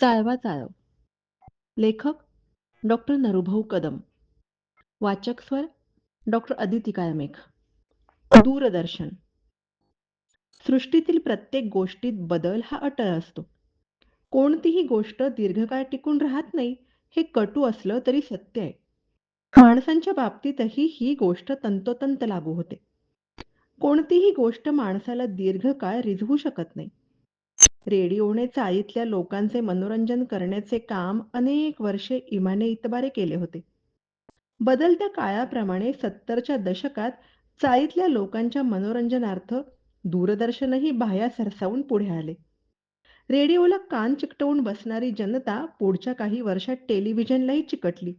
चाळवा चाळव. लेखक डॉक्टर नरुभाऊ कदम. वाचक स्वर डॉक्टर अदिती काळमेघ दूरदर्शन. सृष्टीतील प्रत्येक गोष्टीत बदल हा अटळ असतो. कोणतीही गोष्ट दीर्घकाळ टिकून राहत नाही हे कटू असलं तरी सत्य आहे. माणसांच्या बाबतीतही ही गोष्ट तंतोतंत लागू होते. कोणतीही गोष्ट माणसाला दीर्घकाळ रिझवू शकत नाही. रेडिओने चाळीतल्या लोकांचे मनोरंजन करण्याचे काम अनेक वर्षे इमाने इतबारे केले होते. बदलत्या काळाप्रमाणे सत्तरच्या दशकात चाळीतल्या लोकांच्या मनोरंजनार्थ दूरदर्शनही बाह्या सरसावून पुढे आले. रेडिओला कान चिकटवून बसणारी जनता पुढच्या काही वर्षात टेलिव्हिजनलाही चिकटली.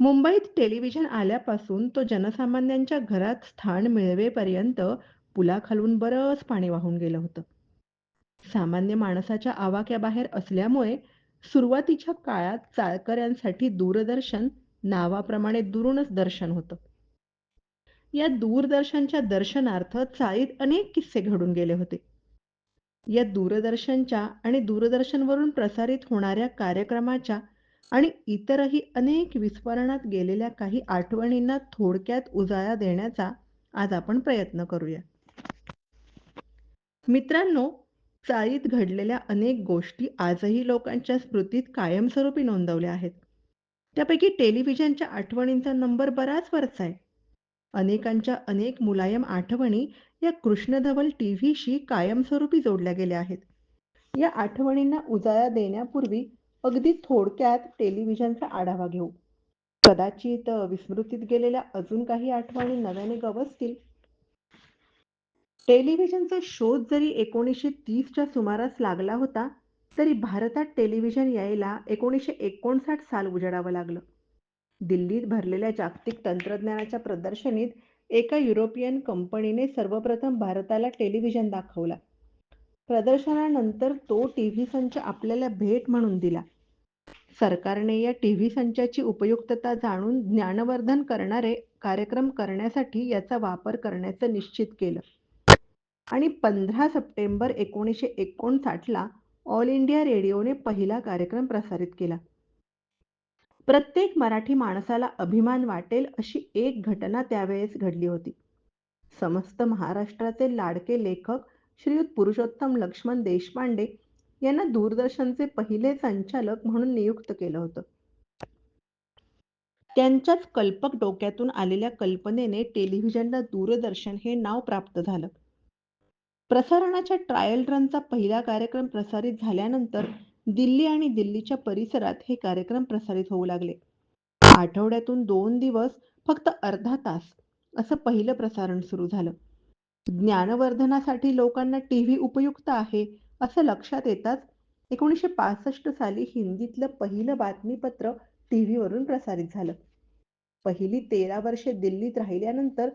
मुंबईत टेलिव्हिजन आल्यापासून तो जनसामान्यांच्या घरात स्थान मिळवेपर्यंत पुलाखालून बरंच पाणी वाहून गेलं होतं. सामान्य माणसाच्या आवाक्याबाहेर असल्यामुळे सुरुवातीच्या काळात चाळकऱ्यांसाठी दूरदर्शन नावाप्रमाणे दुरूनच दर्शन होतं. या दूरदर्शनच्या दर्शनार्थ चाळीत अनेक किस्से घडून गेले होते. या दूरदर्शनच्या आणि दूरदर्शनवरून प्रसारित होणाऱ्या कार्यक्रमाच्या आणि इतरही अनेक विस्मरणात गेलेल्या काही आठवणींना थोडक्यात उजाळा देण्याचा आज आपण प्रयत्न करूया. मित्रांनो चाळीत घडलेल्या अनेक गोष्टी आजही लोकांच्या स्मृतीत कायमस्वरूपी नोंदवल्या आहेत. त्यापैकी टेलिव्हिजनच्या आठवणींचा नंबर बराच वरचा आहे. अनेकांच्या अनेक मुलायम आठवणी या कृष्णधवल टी व्हीशी कायमस्वरूपी जोडल्या गेल्या आहेत. या आठवणींना उजाळा देण्यापूर्वी अगदी थोडक्यात टेलिव्हिजनचा आढावा घेऊ. कदाचित विस्मृतीत गेलेल्या अजून काही आठवणी नव्याने गवसतील टेलिव्हिजनचा शोध जरी एकोणीसशे तीसच्या सुमारास लागला होता तरी भारतात टेलिव्हिजन यायला एकोणीसशे एकोणसाठ साल उजाडावं लागलं. दिल्लीत भरलेल्या जागतिक तंत्रज्ञानाच्या प्रदर्शनीत एका युरोपियन कंपनीने सर्वप्रथम भारताला टेलिव्हिजन दाखवला. प्रदर्शनानंतर तो टी व्ही संच आपल्याला भेट म्हणून दिला. सरकारने या टी व्ही संचाची उपयुक्तता जाणून ज्ञानवर्धन करणारे कार्यक्रम करण्यासाठी याचा वापर करण्याचं निश्चित केलं. आणि पंधरा सप्टेंबर एकोणीसशे एकोणसाठला ऑल इंडिया रेडिओने पहिला कार्यक्रम प्रसारित केला. प्रत्येक मराठी माणसाला अभिमान वाटेल अशी एक घटना त्यावेळेस घडली होती. समस्त महाराष्ट्राचे लाडके लेखक श्रीयुत पुरुषोत्तम लक्ष्मण देशपांडे यांना दूरदर्शनचे पहिले संचालक म्हणून नियुक्त केलं होतं. त्यांच्याच कल्पक डोक्यातून आलेल्या कल्पनेने टेलिव्हिजनला दूरदर्शन हे नाव प्राप्त झालं. प्रसारणाच्या ट्रायल रनचा पहिला कार्यक्रम प्रसारित झाल्यानंतर दिल्ली आणि दिल्लीच्या परिसरात हे कार्यक्रम प्रसारित होऊ लागले. आठवड्यातून दोन दिवस फक्त अर्धा तास असं पहिलं प्रसारण सुरू झालं. ज्ञानवर्धनासाठी लोकांना टी व्ही उपयुक्त आहे असं लक्षात येताच एकोणीसशे पासष्ट साली हिंदीतलं पहिलं बातमीपत्र टी व्हीवरून प्रसारित झालं. पहिली तेरा वर्षे दिल्लीत राहिल्यानंतर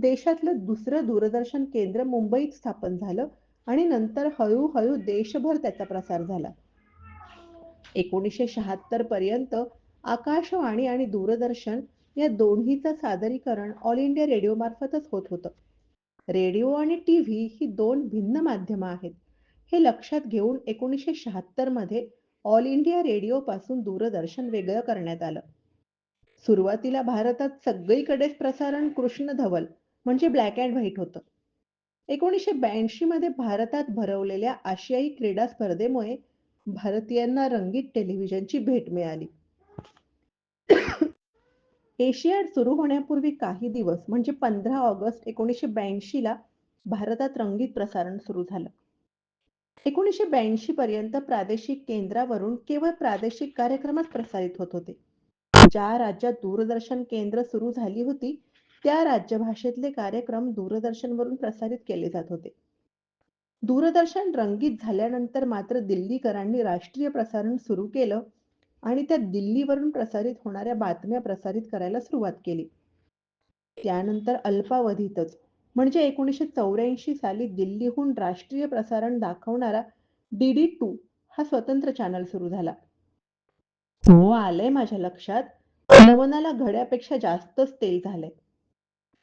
देशातलं दुसरं दूरदर्शन केंद्र मुंबईत स्थापन झालं आणि नंतर हळूहळू देशभर त्याचा प्रसार झाला. एकोणीसशे शहात्तर पर्यंत आकाशवाणी आणि दूरदर्शन या दोन्हीचं सादरीकरण ऑल इंडिया रेडिओ मार्फतच होत होतं. रेडिओ आणि टी व्ही ही दोन भिन्न माध्यमं आहेत. हे लक्षात घेऊन एकोणीसशे शहात्तरमध्ये ऑल इंडिया रेडिओ पासून दूरदर्शन वेगळं करण्यात आलं. सुरुवातीला भारतात सगळीकडेच प्रसारण कृष्ण धवल म्हणजे ब्लॅक अँड व्हाईट होतं. एकोणीसशे ब्याऐंशी मध्ये भारतात भरवलेल्या आशियाई क्रीडा स्पर्धेमुळे भारतीयांना रंगीत टेलिव्हिजनची भेट मिळाली. एशियाड सुरू होण्यापूर्वी काही दिवस म्हणजे पंधरा ऑगस्ट एकोणीसशे ब्याऐंशी ला भारतात रंगीत प्रसारण सुरू झालं. एकोणीसशे ब्याऐंशी पर्यंत प्रादेशिक केंद्रावरून केवळ प्रादेशिक कार्यक्रमच प्रसारित होत होते. ज्या राज्यात दूरदर्शन केंद्र सुरू झाली होती त्या राज्यभाषेतले कार्यक्रम दूरदर्शनवरून प्रसारित केले जात होते. दूरदर्शन रंगीत झाल्यानंतर मात्र दिल्लीकरांनी राष्ट्रीय प्रसारण सुरू केलं आणि त्या दिल्लीवरून प्रसारित होणाऱ्या बातम्या प्रसारित करायला सुरुवात केली. त्यानंतर अल्पावधीतच म्हणजे एकोणीसशे चौऱ्याऐंशी साली दिल्लीहून राष्ट्रीय प्रसारण दाखवणारा डी डी टू हा स्वतंत्र चॅनल सुरू झाला. हो आलंय माझ्या लक्षात. नवनाला घड्यापेक्षा जास्तच तेल झालंय.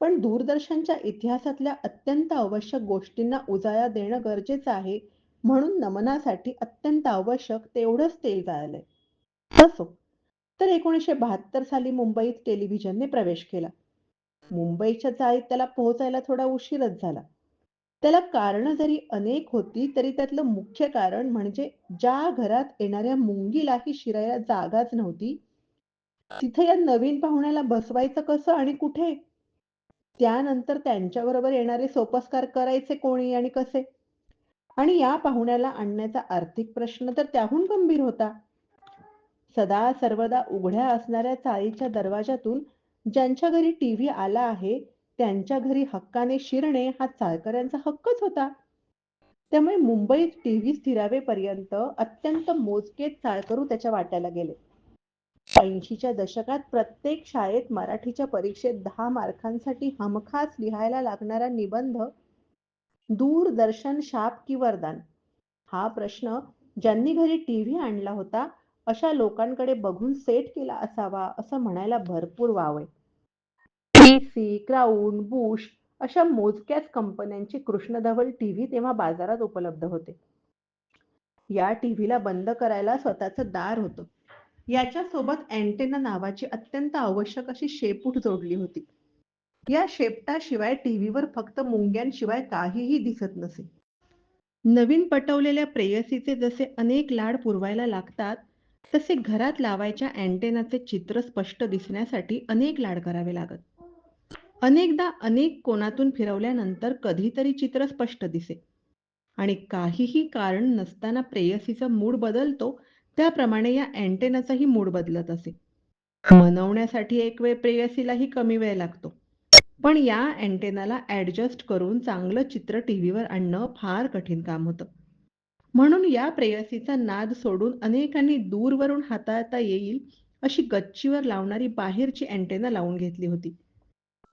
पण दूरदर्शनच्या इतिहासातल्या अत्यंत आवश्यक गोष्टींना उजाळा देणं गरजेचं आहे म्हणून नमनासाठी अत्यंत आवश्यक तेवढंच तेल जाळलंय असो तर एकोणीसशे बहात्तर साली मुंबईत टेलिव्हिजनने प्रवेश केला. मुंबईच्या चाळीत त्याला पोहोचायला थोडा उशीरच झाला. त्याला कारण जरी अनेक होती तरी त्यातलं मुख्य कारण म्हणजे ज्या घरात येणाऱ्या मुंगीलाही शिरायला जागाच नव्हती तिथे या नवीन पाहुण्याला बसवायचं कसं आणि कुठे? त्यानंतर त्यांच्याबरोबर येणारे सोपस्कार करायचे कोणी आणि कसे? आणि या पाहुण्याला आणण्याचा आर्थिक प्रश्न तर त्याहून गंभीर होता. सदा सर्वदा उघड्या असणाऱ्या चाळीच्या दरवाजातून ज्यांच्या घरी टीव्ही आला आहे त्यांच्या घरी हक्काने शिरणे हा चाळकऱ्यांचा हक्कच होता. त्यामुळे मुंबईत टीव्ही स्थिरावेपर्यंत अत्यंत मोजकेच चाळकरू त्याच्या वाट्याला गेले. ऐंशीच्या दशकात प्रत्येक शाळेत मराठीच्या परीक्षेत दहा मार्कांसाठी हमखास लिहायला लागणारा निबंध दूरदर्शन शाप की वरदान? हा प्रश्न ज्यांनी घरी टीव्ही आणला होता अशा लोकांकडे बघून सेट केला असावा असं म्हणायला भरपूर वाव आहे पीसी क्राऊन बुश अशा मोजक्याच कंपन्यांचे कृष्णधवल टीव्ही तेव्हा बाजारात उपलब्ध होते. या टीव्हीला बंद करायला स्वतःचं दार होतं. याच्यासोबत अँटेना नावाची अत्यंत आवश्यक अशी शेपूट जोडली होती. या शेपटाशिवाय टीव्हीवर फक्त मुंग्यांशिवाय काहीही दिसत नसे. नवीन पटवलेल्या प्रेयसीचे जसे अनेक लाड पुरवायला लागतात तसे घरात लावायच्या अँटेनाचे चित्र स्पष्ट दिसण्यासाठी अनेक लाड करावे लागत. अनेकदा अनेक कोणातून फिरवल्यानंतर कधीतरी चित्र स्पष्ट दिसे. आणि काहीही कारण नसताना प्रेयसीचा मूड बदलतो त्याप्रमाणे या अँटेनाचाही मूड बदलत असे. मनवण्यासाठी एक वेळ प्रेयसीलाही कमी वेळ लागतो. पण या अँटेनाला ऍडजस्ट करून चांगलं चित्र टीव्हीवर आणणं फार कठीण काम होतं. म्हणून या प्रेयसीचा नाद सोडून अनेकांनी दूरवरून हाताळता येईल अशी गच्चीवर लावणारी बाहेरची अँटेना लावून घेतली होती.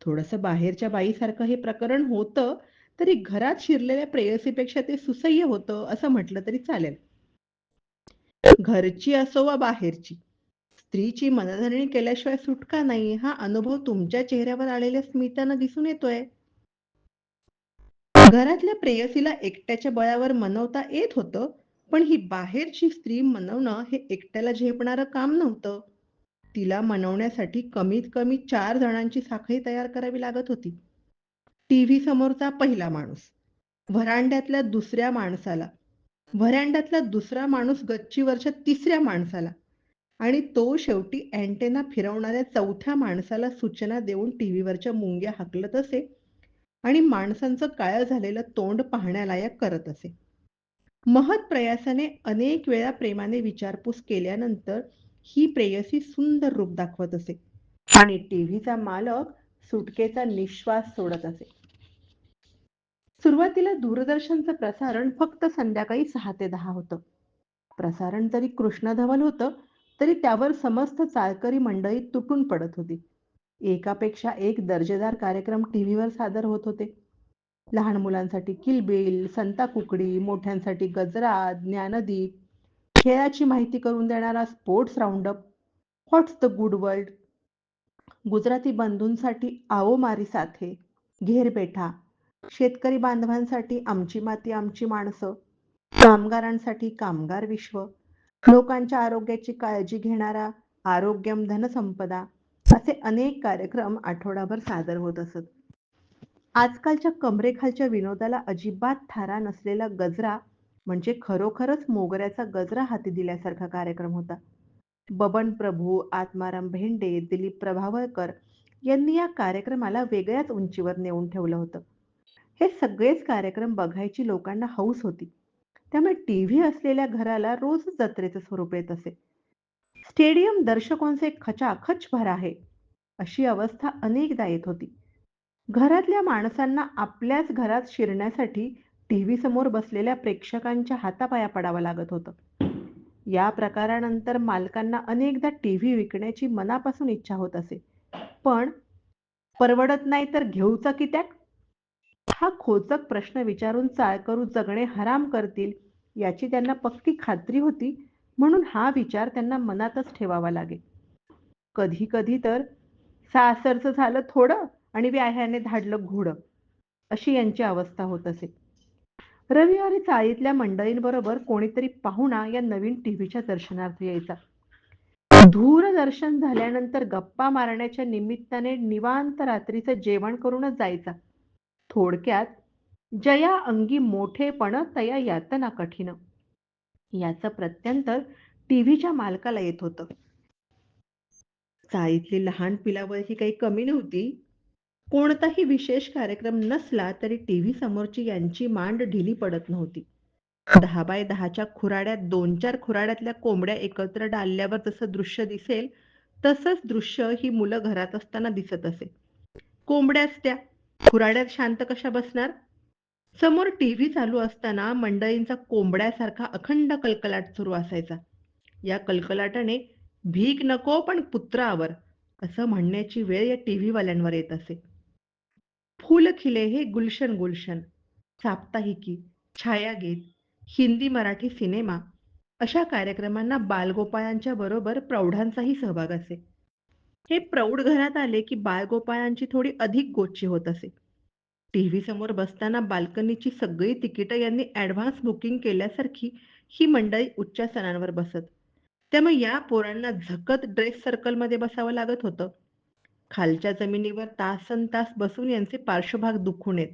थोडस बाहेरच्या बाईसारखं हे प्रकरण होतं तरी घरात शिरलेल्या प्रेयसीपेक्षा ते सुसह्य होतं असं म्हटलं तरी चालेल. घरची असो वा बाहेरची. स्त्रीची मनधरणी केल्याशिवाय सुटका नाही. हा अनुभव तुमच्या चेहऱ्यावर आलेल्या स्मितांना दिसून येतोय. घरातल्या प्रेयसीला एकट्याच्या बळावर मनवता येत होतं पण ही बाहेरची स्त्री मनवणं हे एकट्याला झेपणारं काम नव्हतं. तिला मनवण्यासाठी कमीत कमी चार जणांची साखळी तयार करावी लागत होती. टीव्ही समोरचा पहिला माणूस. व्हरांड्यातल्या दुसऱ्या माणसाला. व्हरांड्यातला दुसरा माणूस गच्चीवरच्या तिसऱ्या माणसाला. आणि तो शेवटी अँटेना फिरवणाऱ्या चौथ्या माणसाला सूचना देऊन टीव्हीवरच्या मुंग्या हाकलत असे आणि माणसांचं काळं झालेलं तोंड पाहण्यालायक करत असे. महत प्रयासाने अनेक वेळा प्रेमाने विचारपूस केल्यानंतर ही प्रेयसी सुंदर रूप दाखवत असे. आणि टीव्हीचा मालक सुटकेचा निश्वास सोडत असे. सुरुवातीला दूरदर्शनचं प्रसारण फक्त संध्याकाळी सहा ते दहा होतं. प्रसारण जरी कृष्णधवल होतं तरी त्यावर समस्त चाळकरी मंडळी तुटून पडत होती. एकापेक्षा एक दर्जेदार कार्यक्रम टीव्हीवर सादर होत होते. लहान मुलांसाठी किलबिल संता कुकडी मोठ्यांसाठी गजरा ज्ञानदीप खेळाची माहिती करून देणारा sports roundup what's the good world Gujarati बंधूंसाठी आओ मारी साथे घेरबेठा शेतकरी बांधवांसाठी आमची माती आमची माणसं कामगारांसाठी कामगार विश्व लोकांच्या आरोग्याची काळजी घेणारा आरोग्यम धनसंपदा असे अनेक कार्यक्रम आठवडाभर सादर होत असत. आजकालच्या कमरेखालच्या विनोदाला अजिबात थारा नसलेला गजरा म्हणजे खरोखरच मोगऱ्याचा गजरा हाती दिल्यासारखा कार्यक्रम होता. बबन प्रभू आत्माराम भेंडे दिलीप प्रभावळकर यांनी या कार्यक्रमाला वेगळ्याच उंचीवर नेऊन ठेवलं होतं. हे सगळेच कार्यक्रम बघायची लोकांना हौस होती. त्यामुळे टीव्ही असलेल्या घराला रोज जत्रेचं स्वरूप येत असे. स्टेडियम दर्शकांचे खचाखच भर आहे अशी अवस्था अनेकदा येत होती. घरातल्या माणसांना आपल्याच घरात शिरण्यासाठी टीव्ही समोर बसलेल्या प्रेक्षकांच्या हातापाया पडावं लागत होतं. या प्रकारानंतर मालकांना अनेकदा टीव्ही विकण्याची मनापासून इच्छा होत असे. पण परवडत नाही तर घेऊचा की हा खोचक प्रश्न विचारून चाळकरू जगणे हराम करतील याची त्यांना पक्की खात्री होती म्हणून हा विचार त्यांना मनातच ठेवावा लागे कधी कधी तर सासरचं झालं थोडं आणि व्याह्याने धाडलं घोडं अशी यांची अवस्था होत असे रविवारी चाळीतल्या मंडळींबरोबर कोणीतरी पाहुणा या नवीन टीव्हीच्या दर्शनार्थ यायचा. दूरदर्शन झाल्यानंतर गप्पा मारण्याच्या निमित्ताने निवांत रात्रीचं जेवण करूनच जायचा. थोडक्यात जया अंगी मोठेपण तया यातना कठीण याचं प्रत्यंतर टीव्हीच्या मालकाला येत होतं. चाळीतली लहान पिलावर ही काही कमी नव्हती. कोणताही विशेष कार्यक्रम नसला तरी टीव्ही समोरची यांची मांड ढिली पडत नव्हती. दहा बाय दहाच्या खुराड्यात दोन चार खुराड्यातल्या कोंबड्या एकत्र डालल्यावर जसं दृश्य दिसेल तसंच दृश्य ही मुलं घरात असताना दिसत असे. कोंबड्याच त्या खुराड्यात शांत कशा बसणार? समोर टीव्ही चालू असताना मंडळींचा कोंबड्यासारखा अखंड कलकलाट सुरू असायचा. या कलकलाटाने भीक नको पण पुत्रावर असं म्हणण्याची वेळ या टीव्हीवाल्यांवर येत असे. फुलखिले हे गुलशन गुलशन, साप्ताहिकी, छायागीत, हिंदी मराठी सिनेमा अशा कार्यक्रमांना बालगोपाळांच्या बरोबर प्रौढांचाही सहभाग असे. हे प्रौढ घरात आले की बालगोपाळांची थोडी अधिक गोची होत असे. टीव्ही समोर बसताना बाल्कनीची सगळी तिकीटं यांनी ॲडव्हान्स बुकिंग केल्यासारखी ही मंडळी उच्चासनांवर बसत. त्यामुळे या पोरांना झकत ड्रेस सर्कलमध्ये बसावं लागत होतं. खालच्या जमिनीवर तासनतास बसून यांचे पार्श्वभाग दुखून येत.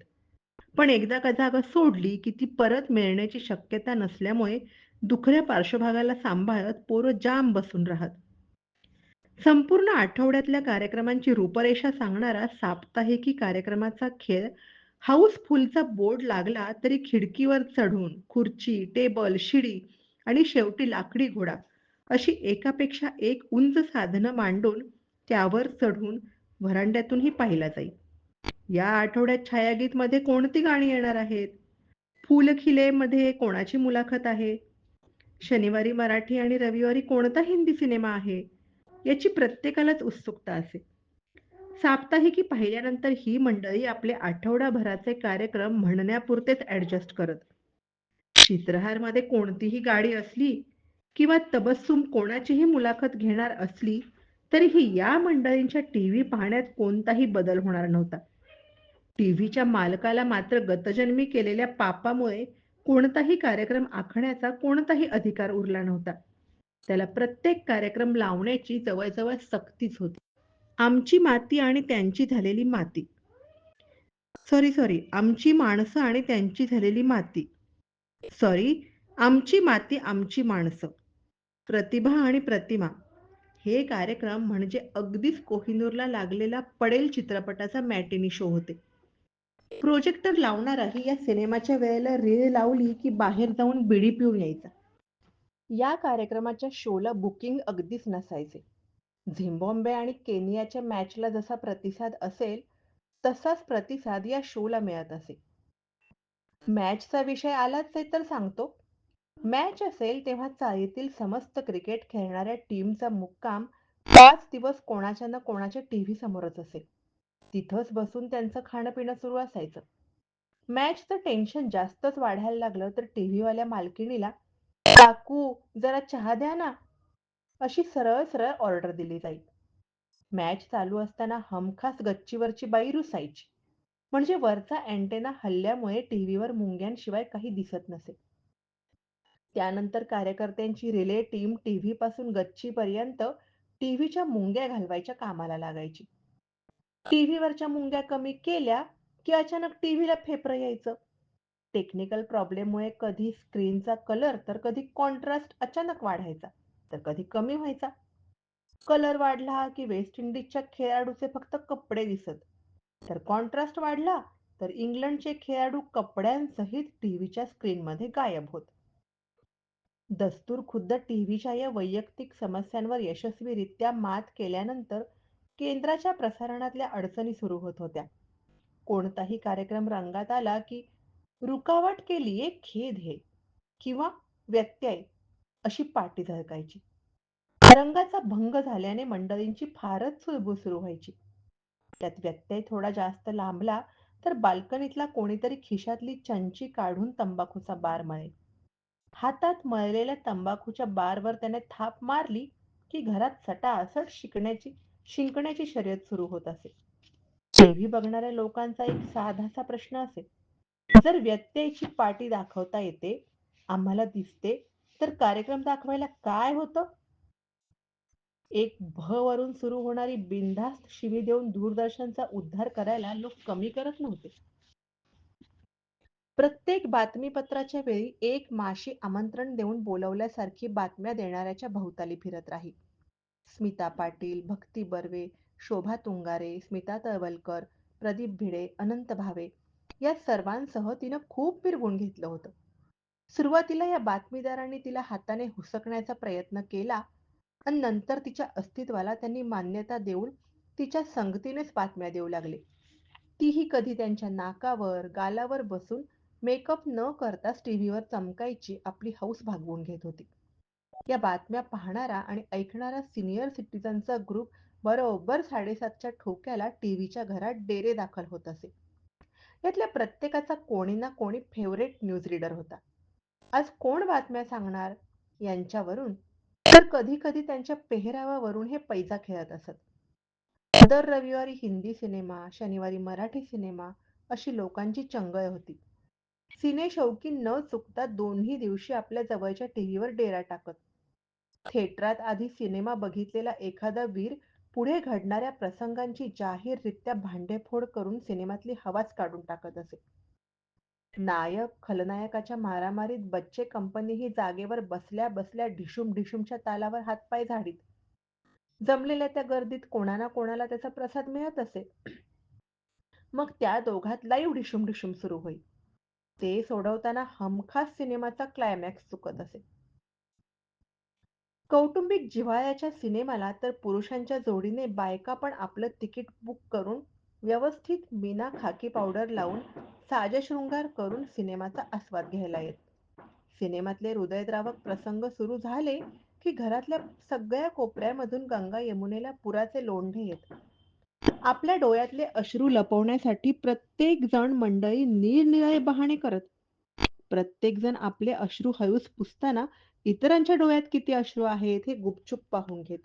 पण एकदा का जागा सोडली की ती परत मिळण्याची शक्यता नसल्यामुळे दुखऱ्या पार्श्वभागाला सांभाळत पोरं जाम बसून राहत. संपूर्ण आठवड्यातल्या कार्यक्रमांची रूपरेषा सांगणारा साप्ताहिकी कार्यक्रमाचा खेळ हाऊसफुलचा बोर्ड लागला तरी खिडकीवर चढून खुर्ची, टेबल, शिडी आणि शेवटी लाकडी घोडा अशी एकापेक्षा एक उंच साधनं मांडून त्यावर चढून व्हरांड्यातूनही पाहिला जाई. या आठवड्यात छायागीतमध्ये कोणती गाणी येणार आहेत? फुलखिलेमध्ये कोणाची मुलाखत आहे? शनिवारी मराठी आणि रविवारी कोणता हिंदी सिनेमा आहे? याची प्रत्येकालाच उत्सुकता असे. साप्ताहिकी पाहिल्यानंतर ही मंडळी आपले आठवडाभराचे कार्यक्रम म्हणण्यापुरतेच ऍडजस्ट करत. चित्रहारमध्ये कोणतीही गाडी असली किंवा तबस्सुम कोणाचीही मुलाखत घेणार असली तरीही या मंडळींच्या टीव्ही पाहण्यात कोणताही बदल होणार नव्हता. टीव्हीच्या मालकाला मात्र गतजन्मी केलेल्या पापामुळे कोणताही कार्यक्रम आखण्याचा कोणताही अधिकार उरला नव्हता. त्याला प्रत्येक कार्यक्रम लावण्याची जवळजवळ सक्तीच होती. आमची माती आणि त्यांची झालेली माती. सॉरी सॉरी आमची माणसं आणि त्यांची झालेली माती. सॉरी आमची माती आमची माणसं. प्रतिभा आणि प्रतिमा हे कार्यक्रम म्हणजे अगदीच कोहिनूरला लागलेला पडेल चित्रपटाचा मॅटिनी शो होते. प्रोजेक्टर लावणाराही या सिनेमाच्या वेळेला रीळ लावली की बाहेर जाऊन बिडी पिऊन यायचा. या कार्यक्रमाच्या शोला बुकिंग अगदीच नसायचे. झिम्बॉम्बे आणि केनियाच्या मॅचला जसा प्रतिसाद असेल तसाच प्रतिसाद या शोला मिळत असे. मॅचचा विषय आलाच आहे तर सांगतो. मॅच असेल तेव्हा चाळीतील समस्त क्रिकेट खेळणाऱ्या टीमचा मुक्काम पाच दिवस कोणाच्या ना कोणाच्या टीव्ही समोरच असे. तिथंच बसून त्यांचं खाणं-पिणं सुरू असायचं. मॅचचं टेन्शन जास्तच वाढायला लागलं तर टीव्हीवाल्या मालकिणीला काकू जरा चहा द्या ना अशी सरळ सरळ ऑर्डर दिली जाईल मॅच चालू असताना हमखास गच्चीवरची बाई रुसायची. म्हणजे वरचा अँटेना हल्ल्यामुळे टीव्हीवर मुंग्यांशिवाय काही दिसत नसे. त्यानंतर कार्यकर्त्यांची रिले टीम टीव्ही पासून गच्चीपर्यंत टीव्हीच्या मुंग्या घालवायच्या कामाला लागायची. टीव्हीवरच्या मुंग्या कमी केल्या की अचानक टीव्हीला फेपरं यायचं. टेक्निकल प्रॉब्लेममुळे कधी स्क्रीनचा कलर तर कधी कॉन्ट्रास्ट अचानक वाढायचा तर कधी कमी व्हायचा. कलर वाढला की वेस्ट इंडिजच्या खेळाडूचे फक्त कपडे दिसत, तर कॉन्ट्रास्ट वाढला तर इंग्लंडचे खेळाडू कपड्यांसहित टीव्हीच्या स्क्रीनमध्ये गायब होत. दस्तूर खुद्द टीव्हीच्या या वैयक्तिक समस्यांवर यशस्वीरित्या मात केल्यानंतर केंद्राच्या प्रसारणातल्या अडचणी सुरू होत होत्या. कोणताही कार्यक्रम रंगात आला की रुकावट के लिए खेद हे किंवा व्यत्यय अशी पाटी झळकायची. रंगाचा भंग झाल्याने मंडळींची फारच चुळबुळ सुरू व्हायची. त्यात व्यत्यय थोडा जास्त लांबला तर बाल्कनीतला कोणीतरी खिशातली चंची काढून तंबाखूचा बार मळे. हातात मळलेल्या तंबाखूच्या बारवर त्याने थाप मारली की घरात सटासट शिकण्याची शिंकण्याची शर्यत सुरू होत असे. टीव्ही बघणाऱ्या लोकांचा एक साधासा प्रश्न असे. जर व्यत्ययची पाटी दाखवता येते, आम्हाला दिसते, तर कार्यक्रम दाखवायला काय होतं? एक भ वरून सुरू होणारी बिनधास्त शिवी देऊन दूरदर्शनचा उद्धार करायला लोक कमी करत नव्हते. प्रत्येक बातमीपत्राच्या वेळी एक माशी आमंत्रण देऊन बोलवल्यासारखी बातम्या देणाऱ्याच्या भोवताली फिरत राही. स्मिता पाटील, भक्ती बर्वे, शोभा तुंगारे, स्मिता तळवलकर, प्रदीप भिडे, अनंत भावे या सर्वांसह तिनं खूप मिरवून घेतलं होतं. सुरुवातीला या बातमीदारांनी तिला हाताने हुसकण्याचा प्रयत्न केला आणि नंतर तिच्या अस्तित्वाला त्यांनी मान्यता देऊन तिच्या संगतीनेच बातम्या देऊ लागले. तीही कधी त्यांच्या नाकावर, गालावर बसून मेकअप न करताच टीव्हीवर चमकायची आपली हौस भागवून घेत होती. या बातम्या पाहणारा आणि ऐकणारा सिनियर सिटीजनचा ग्रुप बरोबर साडेसातच्या ठोक्याला टीव्हीच्या घरात डेरे दाखल होत असे. यातल्या प्रत्येकाचा कोणी ना कोणी फेवरेट न्यूज रीडर होता. आज कोण बातम्या सांगणार यांच्यावरून तर कधी कधी त्यांच्या पेहरावावरून हे पैजा खेळत असत. दर रविवारी हिंदी सिनेमा, शनिवारी मराठी सिनेमा अशी लोकांची चंगळ होती. सिने शौकीन न चुकता दोन्ही दिवशी आपल्या जवळच्या टीव्हीवर डेरा टाकत. थिएटरात आधी सिनेमा बघितलेला एखादा वीर पुढे घडणाऱ्या प्रसंगांची जाहीररित्या भांडेफोड करून सिनेमातली हवाच काढून टाकत असे. नायक खलनायकाच्या मारामारीत बच्चे कंपनी ही जागेवर बसल्या बसल्या ढिशुम ढिशूमच्या तालावर हातपाय झाडीत. जमलेल्या त्या गर्दीत कोणा ना कोणाला त्याचा प्रसाद मिळत असे. मग त्या दोघात लाईव्ह ढिशुम ढिशुम सुरू होई. ते सोडवताना हमखास सिनेमाचा क्लायमॅक्स चुकत असे. कौटुंबिक जिव्हाळ्याच्या सिनेमाला तर पुरुषांच्या जोडीने बायका पण आपलं तिकीट बुक करून व्यवस्थित मीना खाकी पावडर लावून साजशृंगार करून सिनेमाचा आस्वाद घ्यायला येत. सिनेमातले हृदयद्रावक प्रसंग सुरू झाले की घरातल्या सगळ्या कोपऱ्यामधून गंगा यमुनेला पुराचे लोंढे येत. आपल्या डोळ्यातले अश्रू लपवण्यासाठी प्रत्येक जण मंडळी निरनिराळे बहाणे करत. प्रत्येक जण आपले अश्रू हळूच पुसताना इतरांच्या डोळ्यात किती अश्रू आहेत हे गुपचूप पाहून घेत.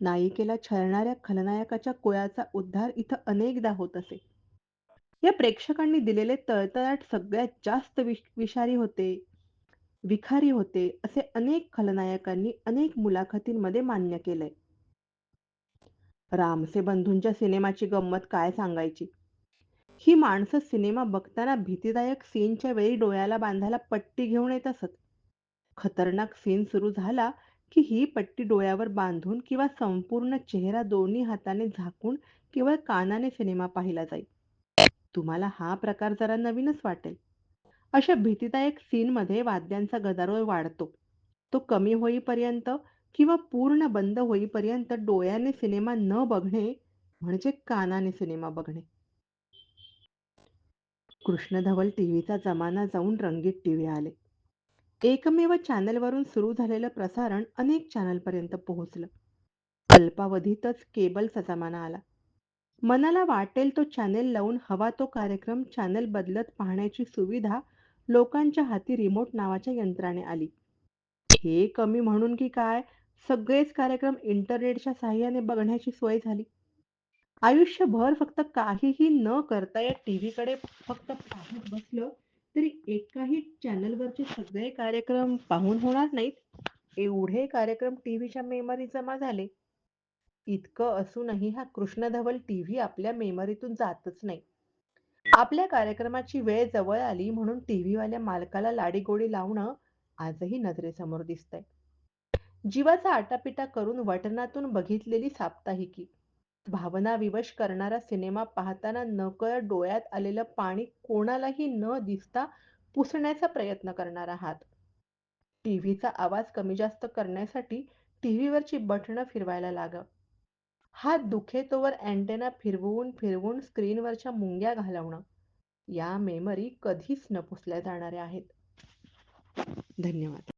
नायिकेला छळणाऱ्या खलनायकाच्या कुळाचा उद्धार इथं अनेकदा होत असे. या प्रेक्षकांनी दिलेले तळतळाट सगळ्यात जास्त विषारी होते, विखारी होते असे अनेक खलनायकांनी अनेक मुलाखतींमध्ये मान्य केलंय. रामसे बंधूंच्या सिनेमाची गंमत काय सांगायची. ही माणसं सिनेमा बघताना भीतीदायक सीनच्या वेळी डोळ्याला बांधायला पट्टी घेऊन येत असत. खतरनाक सीन सुरू झाला की ही पट्टी डोळ्यावर बांधून किंवा संपूर्ण चेहरा दोन्ही हाताने झाकून केवळ कानाने सिनेमा पाहिला जाईल तुम्हाला हा प्रकार जरा नवीनच वाटेल. अशा भीतीदायक सीनमध्ये वाद्यांचा गदारोळ वाढतो. तो कमी होईपर्यंत किंवा पूर्ण बंद होईपर्यंत डोळ्याने सिनेमा न बघणे म्हणजे कानाने सिनेमा बघणे. कृष्णधवल टीव्हीचा जमाना जाऊन रंगीत टीव्ही आले. एकमेव चॅनलवरून सुरू झालेलं प्रसारण अनेक चॅनलपर्यंत पोहोचलं. अल्पावधीतच केबलचा जमाना आला. मनाला वाटेल तो चॅनेल लावून हवा तो कार्यक्रम चॅनेल बदलत पाहण्याची सुविधा लोकांच्या हाती रिमोट नावाच्या यंत्राने आली. हे कमी म्हणून की काय सगळेच कार्यक्रम इंटरनेटच्या साह्याने बघण्याची सोय झाली. आयुष्यभर फक्त काहीही न करता या टीव्हीकडे फक्त पाहत बसलं तरी एकाही चॅनलवरचे सगळे कार्यक्रम पाहून होणार नाहीत. एवढे कार्यक्रम टीव्हीच्या मेमरीत जमा झाले. इतकं असूनही हा कृष्णधवल टीव्ही आपल्या मेमरीतून जातच नाही. आपल्या कार्यक्रमाची वेळ जवळ आली म्हणून टीव्हीवाल्या मालकाला लाडीगोडी लावणं आजही नजरेसमोर दिसतंय. जीवाचा आटापिटा करून वटणातून बघितलेली साप्ताहिकी, भावनाविवश करणारा सिनेमा पाहताना नकळत डोळ्यात आलेलं पाणी कोणालाही न दिसता पुसण्याचा प्रयत्न करणार आहात टीव्हीचा आवाज कमी जास्त करण्यासाठी टीव्हीवरची बटणं फिरवायला लाग हात दुखेतोवर अँटेना फिरवून फिरवून स्क्रीनवरच्या मुंग्या घालवणं या मेमरी कधीच न पुसल्या जाणाऱ्या आहेत. धन्यवाद.